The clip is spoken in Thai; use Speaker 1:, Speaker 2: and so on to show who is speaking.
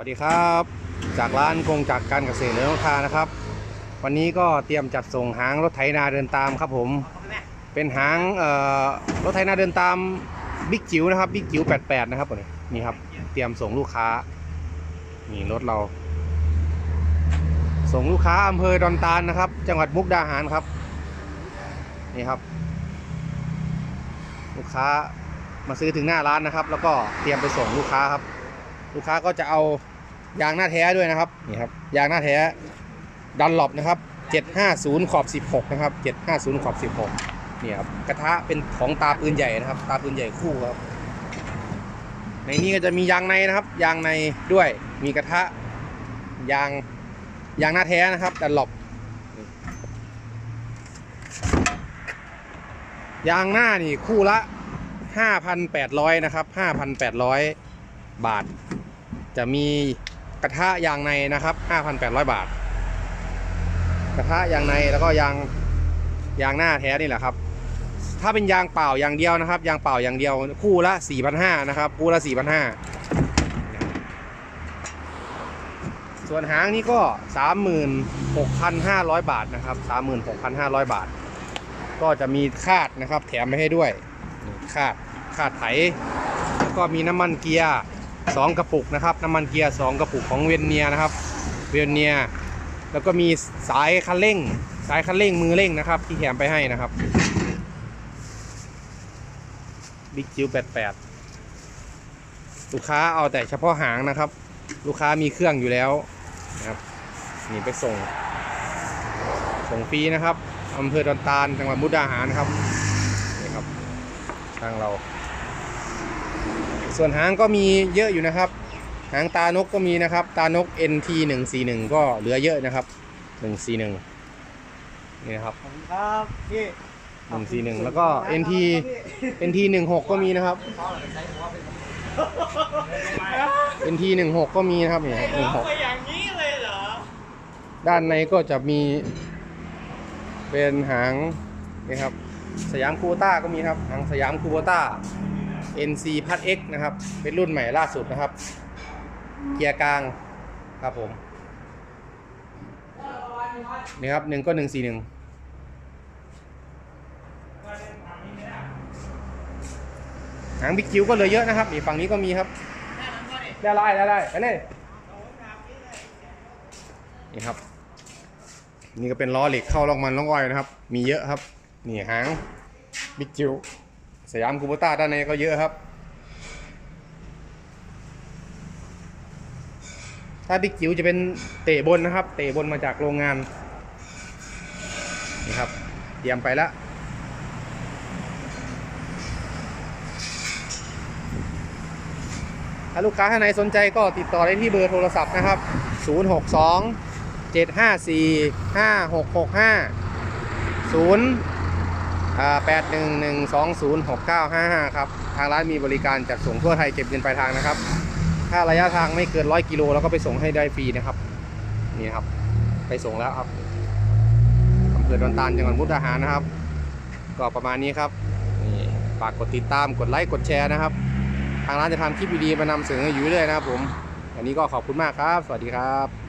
Speaker 1: วัสดีครับ จากร้านกงจากการเกษตรเหลืองคานะครับ วันนี้ก็เตรียมจัดส่งหางรถไถนาเดินตามครับผม เป็นหางรถไถนาเดินตามบิ๊กจิ๋วนะครับบิ๊กจิ๋ว88 นะครับนี้นี่ครับ เตรียมส่งลูกค้านี่รถเรา ส่งลูกค้าอำเภอดอนตาลนะครับ จังหวัดมุกดาหารครับ นี่ครับ ลูกค้ามาซื้อถึงหน้าร้านนะครับ แล้วก็เตรียมไปส่งลูกค้าครับ ลูกค้าก็จะเอายางหน้าแท้ด้วยนะครับนี่ครับยางหน้าแท้ดันหลบนะครับ 750 ขอบ 16 นะครับ 750 ขอบ 16เนี่ยครับกระทะเป็นของตาปืนใหญ่นะครับ ตาปืนใหญ่คู่ครับ ในนี้ก็จะมียางในนะครับ ยางในด้วยมีกระทะยางยางหน้าแท้นะครับดันหลบยางหน้านี่คู่ละ 5,800 นะครับ 5,800 บาท จะมีกระทะยางในนะครับ 5,800 บาท กระทะยางในแล้วก็ยางยางหน้าแท้นี่แหละครับ ถ้าเป็นยางเปล่าอย่างเดียวนะครับ ยางเปล่าอย่างเดียวคู่ละ 4,500นะครับ คู่ละ 4,500 ส่วนหางนี่ก็ 36,500 บาทนะครับ 36,500 บาท ก็จะมีคาดนะครับ แถมไปให้ด้วยคาดคาดไถ แล้วก็มีน้ำมันเกียร์ สองกระปุกนะครับน้ำมันเกียร์สองกระปุกของเวียนเนียนะครับ เวียนเนียแล้วก็มีสายคันเร่ง สายคันเร่งมือเร่งนะครับ ที่แถมไปให้นะครับบิ๊กจิว88 ลูกค้าเอาแต่เฉพาะหางนะครับ ลูกค้ามีเครื่องอยู่แล้วนะครับนี่ไปส่ง ส่งฟรีนะครับอำเภอดอนตาลจังหวัดมุกดาหารนะครับนี่ครับทางเรา ส่วนหางก็มีเยอะอยู่นะครับ หางตานกก็มีนะครับ ตานก NT 141ก็เหลือเยอะนะครับ 141 นี่นะครับ
Speaker 2: ขอบคุณครับพี่
Speaker 1: 141 แล้วก็ NT NT 16ก็มีนะครับ NT 16ก็มีนะครับเนี่ย
Speaker 2: ไป
Speaker 1: 16
Speaker 2: อย่างนี้เลยเหรอ
Speaker 1: ด้านในก็จะมี เป็นหางนี่ครับ สยามคูโบต้าก็มีครับ หางสยามคูโบต้า NC พัด X นะครับ เป็นรุ่นใหม่ล่าสุดนะครับ เกียร์กลางครับผม นี่ครับหนึ่งก็หนึ่งสี่หนึ่งหางบิ๊กจิ๋วก็เหลยเยอะนะครับนี่ฝั่งนี้ก็มีครับ ได้ไล่ได้ไล่ไปเลยนี่ครับ นี่ก็เป็นล้อเหล็กเข้าล็อกมันล็อกอ้อยนะครับ มีเยอะครับ นี่หางบิ๊กจิ๋ว สยามคูโบต้าด้านในก็เยอะครับ ถ้าบิ๊กจิ๋วจะเป็นเตะบนนะครับ เตะบนมาจากโรงงาน นี่ครับ เตรียมไปแล้วถ้าลูกค้าท่านไหนสนใจก็ติดต่อได้ที่เบอร์โทรศัพท์นะครับ 062 754 5665 0 811206955 ครับทางร้านมีบริการจัดส่งทั่วไทยเก็บเงินปลายทางนะครับ ถ้าระยะทางไม่เกิน100กิโลเราก็ไปส่งให้ได้ฟรีนะครับนี่ครับ ไปส่งแล้วครับอำเภอดอนตาลจังหวัดมุกดาหารนะครับ ก็ประมาณนี้ครับนี่ฝากกดติดตามกดไลค์กดแชร์นะครับ ทางร้านจะทำคลิปดีๆมานำเสนออยู่เรื่อยนะครับผมวันนี้ก็ขอบคุณมากครับ สวัสดีครับ